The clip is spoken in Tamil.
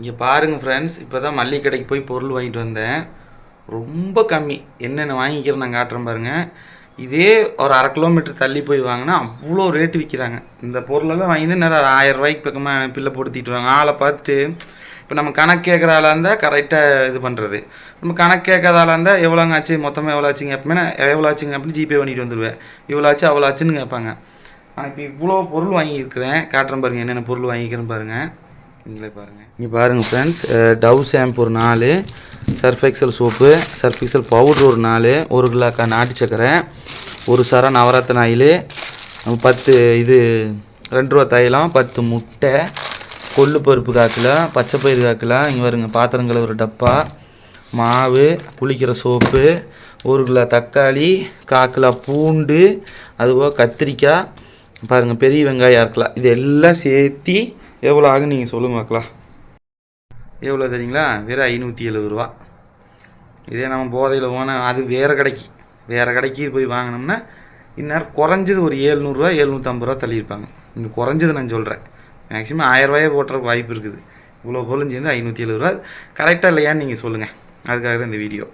இங்கே பாருங்கள் ஃப்ரெண்ட்ஸ் இப்போ தான் மல்லிகை கடைக்கு போய் பொருள் வாங்கிட்டு வந்தேன். ரொம்ப கம்மி. என்னென்ன வாங்கிக்கிறேன் நான் காட்டுறேன் பாருங்கள் இதே ஒரு அரை கிலோமீட்டர் தள்ளி போய் வாங்கினா அவ்வளோ ரேட்டு விற்கிறாங்க இந்த பொருளெல்லாம் வாங்கி நேரம் ஆயிரம் ரூபாய்க்கு பக்கமாக பில்லை போட்டு வாங்க ஆளை பார்த்துட்டு இப்போ நம்ம கணக்கு கேட்குற ஆளாக இருந்தால் கரெக்டாக இது பண்ணுறது நம்ம கணக்கு கேட்காத ஆளாக இருந்தால் எவ்வளோங்க ஆச்சு மொத்தமாக எவ்வளோ ஆச்சுங்க எப்பவுமே நான் எவ்வளோ ஆச்சுங்க அப்படின்னு ஜிபே பண்ணிட்டு வந்துடுவேன் இவ்வளோ ஆச்சு அவ்வளோ ஆச்சுன்னு கேட்பாங்க. ஆனால் இப்போ இவ்வளோ பொருள் வாங்கியிருக்கிறேன். காட்டுறேன் பாருங்கள் என்னென்ன பொருள் வாங்கிக்கிறேன் பாருங்கள் நீங்களே பாருங்கள் இங்கே பாருங்கள் ஃப்ரெண்ட்ஸ் டவ் ஷாம்பு ஒரு நாலு Surf Excel soap Surf Excel powder ஒரு நாலு ஒரு கிலோ நாட்டு சக்கரை ஒரு சரம் நவரத்தன ஆயில் பத்து இது ரெண்டு ரூபா தைலம் பத்து முட்டை கொள்ளு பருப்பு காக்கலாம் பச்சை பயிறு காக்கலாம் இங்கே வருங்க பாத்திரங்களை ஒரு டப்பா மாவு குளிக்கிற சோப்பு ஒரு கிலோ தக்காளி காக்கிலோ பூண்டு அதுபோக கத்திரிக்காய் பாருங்கள் பெரிய வெங்காயம் இருக்கலாம் இது எல்லாம் சேர்த்தி எவ்வளோ ஆகும் நீங்கள் சொல்லுங்க மக்களா. எவ்வளோ தெரியுங்களா? வெறும் ஐநூற்றி எழுபது ரூபா. இதே நம்ம போதையில் போனால் அது வேறு கடைக்கு. வேறு கடைக்கு போய் வாங்கினோம்னா இந்நேரம் குறைஞ்சது ஒரு ஏழ்நூறுரூவா எழுநூற்றம்பது ரூபா தள்ளியிருப்பாங்க. இங்கே குறைஞ்சது நான் சொல்கிறேன் மேக்ஸிமம் ஆயிரரூவாயே போட்டுறதுக்கு வாய்ப்பு இருக்குது. இவ்வளோ பொருளும் சேர்ந்து ஐநூற்றி எழுபது ரூபா. கரெக்டாக இல்லையான்னு நீங்கள் சொல்லுங்கள் அதுக்காக தான் இந்த வீடியோ